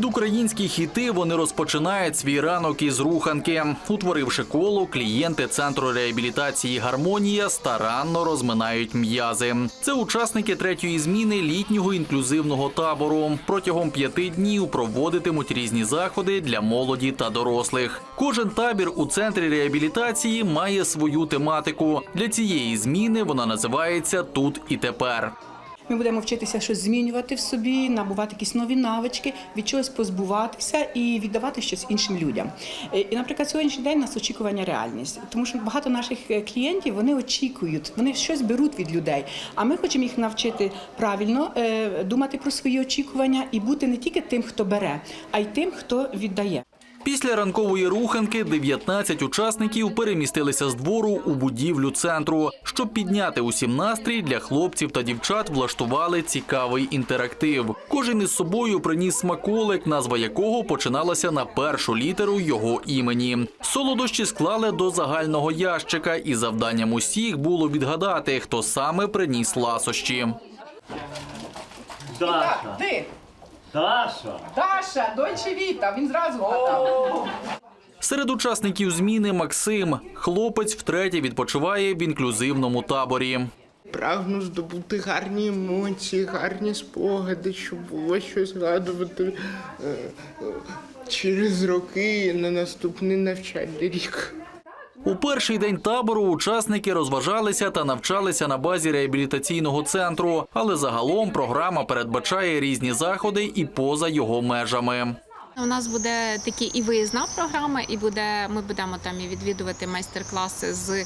українські хіти вони розпочинають свій ранок із руханки. Утворивши коло, клієнти центру реабілітації Гармонія старанно розминають м'язи. Це учасники третьої зміни літнього інклюзивного табору. Протягом п'яти днів проводитимуть різні заходи для молоді та дорослих. Кожен табір у центрі реабілітації має свою тематику. Для цієї зміни вона називається Тут і тепер. Ми будемо вчитися щось змінювати в собі, набувати якісь нові навички, від чогось позбуватися і віддавати щось іншим людям. Е, І, наприклад, сьогоднішній день нас очікування реальність, тому що багато наших е, клієнтів вони очікують, вони щось беруть від людей. А ми хочемо їх навчити правильно е, думати про свої очікування і бути не тільки тим, хто бере, а й тим, хто віддає. Після ранкової руханки 19 учасників перемістилися з двору у будівлю центру. Щоб підняти усім настрій, для хлопців та дівчат влаштували цікавий інтерактив. Кожен із собою приніс смаколик, назва якого починалася на першу літеру його імені. Солодощі склали до загального ящика, і завданням усіх було відгадати, хто саме приніс ласощі. Даша, ти, Даша, Даша, дойче віта, він зразу вгадав. Серед учасників зміни Максим. Хлопець втретє відпочиває в інклюзивному таборі. Прагну здобути гарні емоції, гарні спогади, щоб було щось згадувати е, е, через роки на наступний навчальний рік. У перший день табору учасники розважалися та навчалися на базі реабілітаційного центру, але загалом програма передбачає різні заходи і поза його межами. У нас буде такі і виїзна програма, і буде ми будемо там і відвідувати майстер-класи з е,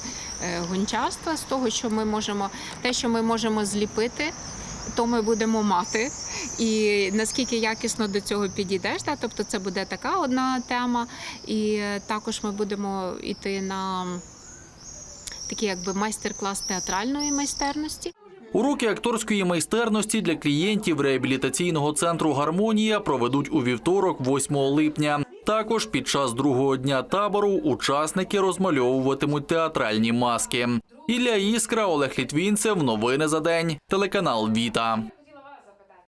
гончарства, з того, що ми можемо, те, що ми можемо зліпити. То ми будемо мати, і наскільки якісно до цього підійдеш, да? тобто це буде така одна тема, і е, також ми будемо йти на такий якби майстер-клас театральної майстерності. Уроки акторської майстерності для клієнтів реабілітаційного центру Гармонія проведуть у вівторок, 8 липня. Також під час другого дня табору учасники розмальовуватимуть театральні маски. Ілля Іскра, Олег Літвінцев. Новини за день. Телеканал Віта.